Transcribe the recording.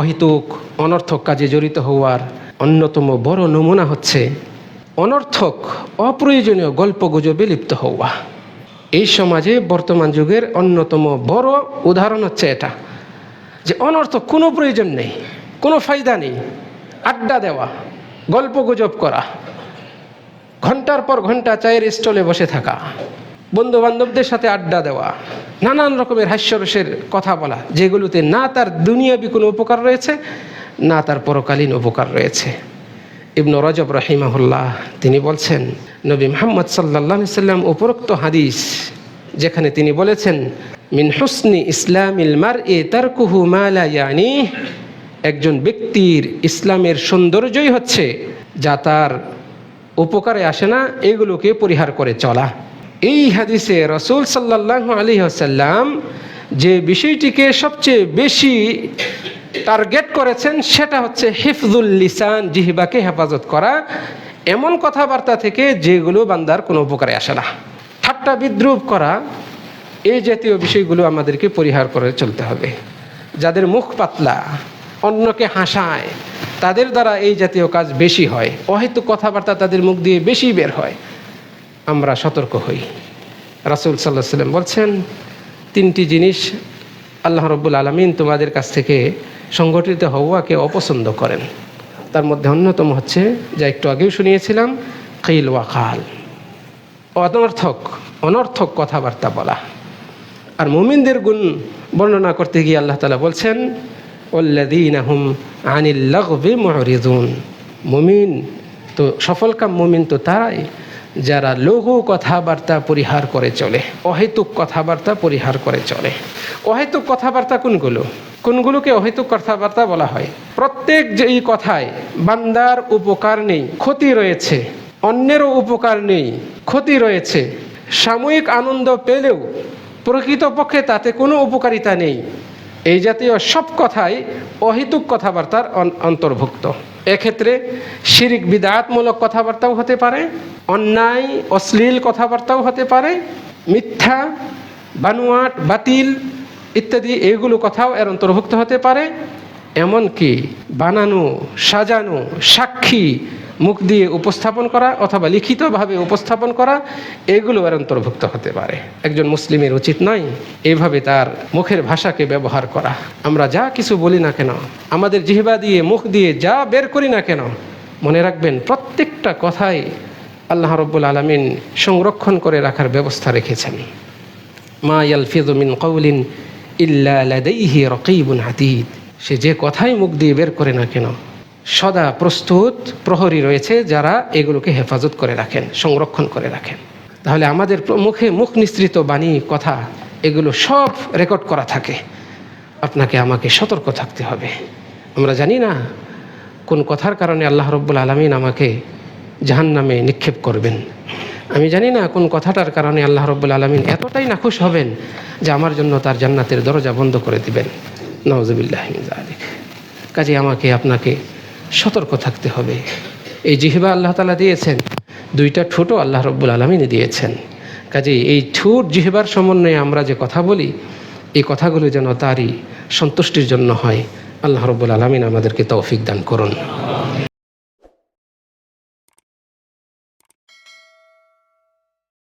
অহিতুক, অনর্থক কাজে জড়িত হওয়ার অন্যতম বড় নমুনা হচ্ছে অনর্থক, অপ্রয়োজনীয় গল্প গুজবে লিপ্ত হওয়া। এই সমাজে বর্তমান যুগের অন্যতম বড় উদাহরণ হচ্ছে এটা, যে অনর্থক কোনো প্রয়োজন নেই, কোনো ফায়দা নেই, আড্ডা দেওয়া, গল্প গুজব করা, ঘণ্টার পর ঘণ্টা চায়ের স্টলে বসে থাকা। বন্ধু বান্ধবদের সাথে আড্ডা দেওয়া, নানান রকমের হাস্যরসের কথা বলা, যেগুলোতে না তার দুনিয়াবি কোনো উপকার রয়েছে, না তার পরকালীন উপকার রয়েছে। ইবনু রজব রহিমাহুল্লাহ তিনি বলছেন, নবী মোহাম্মদ সাল্লাহ সাল্লাম উপরোক্ত হাদিস, যেখানে তিনি বলেছেন, মিন হুসনি ইসলামিল মার এ তারকুহু মালা ইয়ানি একজন ব্যক্তির ইসলামের সৌন্দর্যই হচ্ছে, যা তার উপকারে আসে না, এগুলোকে পরিহার করে চলা। এই হাদিসে রসুল সাল্লাহ আলী আসাল্লাম যে বিষয়টিকে সবচেয়ে বেশি টার্গেট করেছেন সেটা হচ্ছে হিফজুল লিসান, জিহিবাকে হেফাজত করা। এমন কথাবার্তা থেকে যেগুলো বান্দার কোনো উপকারে আসে না। ঠাট্টা বিদ্রুপ করা এই জাতীয় বিষয়গুলো আমাদেরকে পরিহার করে চলতে হবে। যাদের মুখ পাতলা, অন্যকে হাসায়, তাদের দ্বারা এই জাতীয় কাজ বেশি হয়। অহেতু কথাবার্তা তাদের মুখ দিয়ে বেশি বের হয়। আমরা সতর্ক হই। রাসুল সাল্লাহ সাল্লাম বলছেন, তিনটি জিনিস আল্লাহ রব্বুল আলমিন তোমাদের কাছ থেকে সংগঠিত হওয়াকে অপছন্দ করেন। তার মধ্যে অন্যতম হচ্ছে, যা একটু আগেও শুনিয়েছিলাম খিল ওয়া খাল। অনর্থক অনর্থক কথাবার্তা বলা। আর মুমিনদের গুণ বর্ণনা করতে গিয়ে আল্লাহ তালা বলছেন ওল্লাদিনাহুম আনিল্লাগবে মুমিন তো সফলকাম মুমিন তো তারাই। যারা লঘু কথাবার্তা পরিহার করে চলে, অহেতুক কথাবার্তা পরিহার করে চলে। অহেতুক কথাবার্তা কোনগুলো? কোনগুলোকে অহেতুক কথাবার্তা বলা হয়? প্রত্যেক যেই কথায় বান্দার উপকার নেই, ক্ষতি রয়েছে, অন্যেরও উপকার নেই, ক্ষতি রয়েছে, সাময়িক আনন্দ পেলেও প্রকৃতপক্ষে তাতে কোনো উপকারিতা নেই। এই জাতীয় সব কথাই অহেতুক কথাবার্তার অন্তর্ভুক্ত। এক্ষেত্রে শিরিক বিদায়াতমূলক কথাবার্তাও হতে পারে, অন্যায়, অশ্লীল কথাবার্তাও হতে পারে, মিথ্যা, বানুয়াট, বাতিল ইত্যাদি এগুলো কথাও এর অন্তর্ভুক্ত হতে পারে। এমনকি বানানো, সাজানো, সাক্ষী মুখ দিয়ে উপস্থাপন করা অথবা লিখিতভাবে উপস্থাপন করা, এগুলো এর অন্তর্ভুক্ত হতে পারে। একজন মুসলিমের উচিত নয় এইভাবে তার মুখের ভাষাকে ব্যবহার করা। আমরা যা কিছু বলি না কেন, আমাদের জিহবা দিয়ে মুখ দিয়ে যা বের করি না কেন, মনে রাখবেন প্রত্যেকটা কথাই আল্লাহ রব্বুল আলমিন সংরক্ষণ করে রাখার ব্যবস্থা রেখেছেন। মা ইয়ালফিজমিন কৌলিন ইল্লা লাদাইহি রকিবুন হাতিদ সে যে কথাই মুখ দিয়ে বের করে না কেন সদা প্রস্তুত, প্রহরী রয়েছে যারা এগুলোকে হেফাজত করে রাখেন, সংরক্ষণ করে রাখেন। তাহলে আমাদের মুখে মুখ নিঃসৃত বাণী, কথা, এগুলো সব রেকর্ড করা থাকে। আপনাকে আমাকে সতর্ক থাকতে হবে। আমরা জানি না কোন কথার কারণে আল্লাহ রব্বুল আলমিন আমাকে জাহান নামে নিক্ষেপ করবেন। আমি জানি না কোন কথাটার কারণে আল্লাহ রব্বুল আলমিন এতটাই নাখুশ হবেন যে আমার জন্য তার জান্নাতের দরজা বন্ধ করে দিবেন। নওয়াজবিল্লাহ কাজে আমাকে আপনাকে সতর্ক থাকতে হবে। এই জিহিবা আল্লাহ তালা দিয়েছেন, দুইটা ঠোঁটও আল্লাহ রব্বুল আলমিনে দিয়েছেন। কাজে এই ঠোঁট জিহিবার সমন্বয়ে আমরা যে কথা বলি, এই কথাগুলো যেন তারই সন্তুষ্টির জন্য হয়। আল্লাহ রব্বুল আলমিন আমাদেরকে তৌফিক দান করুন।